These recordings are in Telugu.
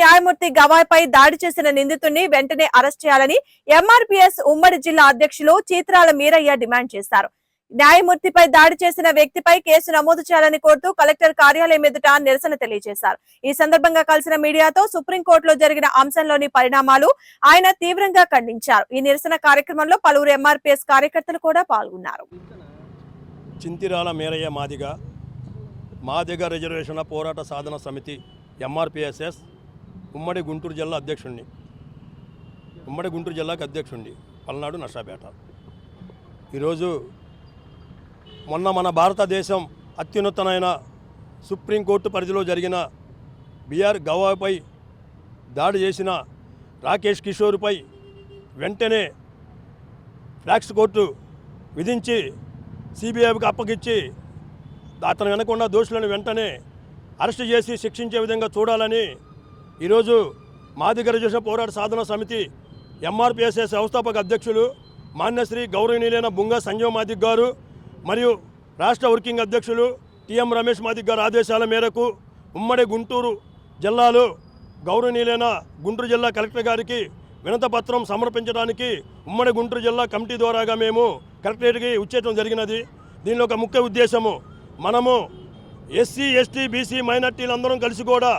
న్యాయమూర్తి గవాయ్పై దాడి చేసిన నిందితుడిని వెంటనే అరెస్ట్ చేయాలని ఎంఆర్పీఎస్ ఉమ్మడి జిల్లా అధ్యక్షులు చీత్రాల మీరయ్య డిమాండ్ చేశారు. న్యాయమూర్తిపై దాడి చేసిన వ్యక్తిపై కేసు నమోదు చేయాలని కోరుతూ కలెక్టర్ కార్యాలయం ఎదుట నిరసన తెలియజేశారు. ఈ సందర్భంగా కలిసిన మీడియాతో సుప్రీంకోర్టులో జరిగిన అంశంలోని పరిణామాలు ఆయన తీవ్రంగా ఖండించారు. ఈ నిరసన కార్యక్రమంలో పలువురు ఎంఆర్పీఎస్ కార్యకర్తలు కూడా పాల్గొన్నారు. చింతిరాల మేరయ్య మాదిగ మాదిగ రిజర్వేషన్ల పోరాట సాధన సమితి ఎంఆర్పిఎస్ఎస్ ఉమ్మడి గుంటూరు జిల్లా అధ్యక్షుడిని ఉమ్మడి గుంటూరు జిల్లాకు అధ్యక్షుడిని పల్నాడు నషాపేట ఈరోజు మొన్న మన భారతదేశం అత్యున్నతమైన సుప్రీంకోర్టు పరిధిలో జరిగిన బీఆర్ గవాపై దాడి చేసిన రాకేష్ కిషోర్పై వెంటనే ఫ్లాక్స్ కోర్టు విధించి సిబిఐకి అప్పగించి అతను వెనకుండా దోషులను వెంటనే అరెస్ట్ చేసి శిక్షించే విధంగా చూడాలని ఈరోజు మాదిగ రిజర్వేషన్ పోరాట సాధన సమితి ఎంఆర్పిఎస్ఎస్ వ్యవస్థాపక అధ్యక్షులు మాన్యశ్రీ గౌరవనీయులైన బుంగ సంజయ్ మాదిక్ గారు మరియు రాష్ట్ర వర్కింగ్ అధ్యక్షులు టిఎం రమేష్ మాదిక్ గారి ఆదేశాల మేరకు ఉమ్మడి గుంటూరు జిల్లాలో గౌరవనీయులైన గుంటూరు జిల్లా కలెక్టర్ గారికి వినతపత్రం సమర్పించడానికి ఉమ్మడి గుంటూరు జిల్లా కమిటీ ద్వారాగా మేము కలెక్టరేట్కి వచ్చేయడం జరిగినది. దీనిలో ఒక ముఖ్య ఉద్దేశము. మనము ఎస్సీ ఎస్టీ బీసీ మైనార్టీలు అందరం కలిసి కూడా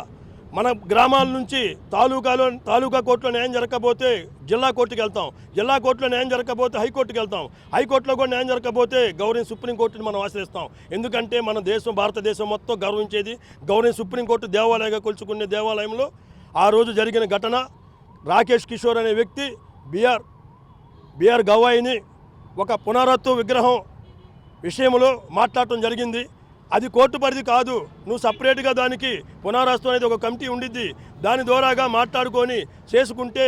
మన గ్రామాల నుంచి తాలూకాలో తాలూకా కోర్టులో న్యాయం జరగకపోతే జిల్లా కోర్టుకి వెళ్తాం. జిల్లా కోర్టులో న్యాయం జరగకపోతే హైకోర్టుకి వెళ్తాం. హైకోర్టులో కూడా న్యాయం జరగకపోతే గౌరవ సుప్రీంకోర్టుని మనం ఆశ్రయిస్తాం. ఎందుకంటే మన దేశం భారతదేశం మొత్తం గౌరవించేది గౌరవ సుప్రీంకోర్టు దేవాలయంగా కొలుచుకునే దేవాలయంలో ఆ రోజు జరిగిన ఘటన. రాకేష్ కిషోర్ అనే వ్యక్తి బీఆర్ బీఆర్ గవాయిని ఒక పునరత్తు విగ్రహం విషయంలో మాట్లాడటం జరిగింది. అది కోర్టు పరిధి కాదు. నువ్వు సపరేట్గా దానికి పునరాస్తు అనేది ఒక కమిటీ ఉండిద్ది. దాని ద్వారాగా మాట్లాడుకొని చేసుకుంటే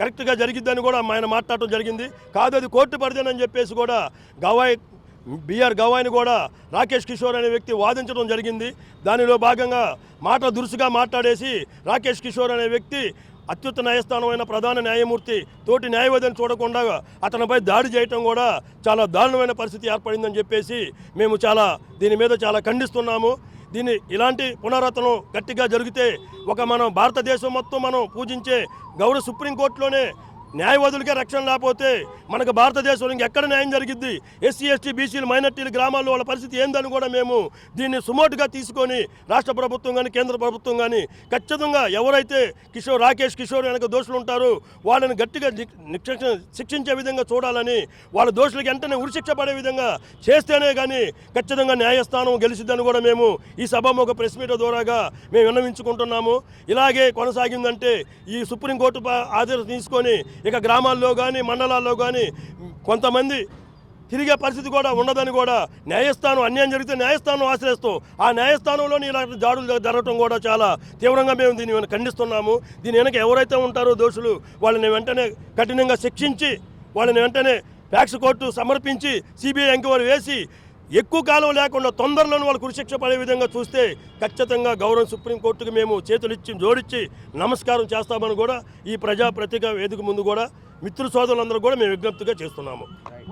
కరెక్ట్గా జరిగిద్దని కూడా ఆయన మాట్లాడటం జరిగింది. కాదు అది కోర్టు పరిధి అని చెప్పేసి కూడా గవాయ్ బిఆర్ గవాయిని కూడా రాకేష్ కిషోర్ అనే వ్యక్తి వాదించడం జరిగింది. దానిలో భాగంగా మాట దురుసుగా మాట్లాడేసి రాకేష్ కిషోర్ అనే వ్యక్తి అత్యుత న్యాయస్థానమైన ప్రధాన న్యాయమూర్తి తోటి న్యాయవాదిని చూడకుండా అతనిపై దాడి చేయటం కూడా చాలా దారుణమైన పరిస్థితి ఏర్పడిందని చెప్పేసి మేము చాలా దీని మీద చాలా ఖండిస్తున్నాము. దీన్ని ఇలాంటి పునరాతనం గట్టిగా జరిగితే ఒక మనం భారతదేశం మొత్తం మనం పూజించే గౌరవ సుప్రీంకోర్టులోనే న్యాయవాదులకే రక్షణ లేకపోతే మనకు భారతదేశంలో ఎక్కడ న్యాయం జరిగిద్ది? ఎస్సీ ఎస్టీ బీసీలు మైనార్టీలు గ్రామాల్లో వాళ్ళ పరిస్థితి ఏందని కూడా మేము దీన్ని సుమోటుగా తీసుకొని రాష్ట్ర ప్రభుత్వం కానీ కేంద్ర ప్రభుత్వం కానీ ఖచ్చితంగా ఎవరైతే కిషోర్ రాకేష్ కిషోర్ వెనక దోషులు ఉంటారో వాళ్ళని గట్టిగా శిక్షించే విధంగా చూడాలని వాళ్ళ దోషులకి వెంటనే ఉరిశిక్ష పడే విధంగా చేస్తేనే కానీ ఖచ్చితంగా న్యాయస్థానం గెలిచిద్దని కూడా మేము ఈ సభాముఖ ఒక ప్రెస్ మీట్ ద్వారాగా మేము విన్నవించుకుంటున్నాము. ఇలాగే కొనసాగిందంటే ఈ సుప్రీంకోర్టు ప- ఆదేశం తీసుకొని ఇక గ్రామాల్లో కానీ మండలాల్లో కానీ కొంతమంది తిరిగే పరిస్థితి కూడా ఉండదని కూడా న్యాయస్థానం అన్యాయం జరిగితే న్యాయస్థానం ఆశ్రయిస్తూ ఆ న్యాయస్థానంలోని ఇలాంటి దాడులు జరగటం కూడా చాలా తీవ్రంగా మేము దీన్ని ఖండిస్తున్నాము. దీని వెనక ఎవరైతే ఉంటారో దోషులు వాళ్ళని వెంటనే కఠినంగా శిక్షించి వాళ్ళని వెంటనే ఫ్యాక్స్ కోర్టు సమర్పించి సిబిఐ ఎంక్వైరీ వేసి ఎక్కువ కాలం లేకుండా తొందరలోనే వాళ్ళు కురిశిక్ష పడే విధంగా చూస్తే ఖచ్చితంగా గౌరవం సుప్రీంకోర్టుకు మేము చేతులిచ్చి జోడించి నమస్కారం చేస్తామని కూడా ఈ ప్రజా వేదిక ముందు కూడా మిత్రు సోదరులందరూ కూడా మేము విజ్ఞప్తిగా చేస్తున్నాము.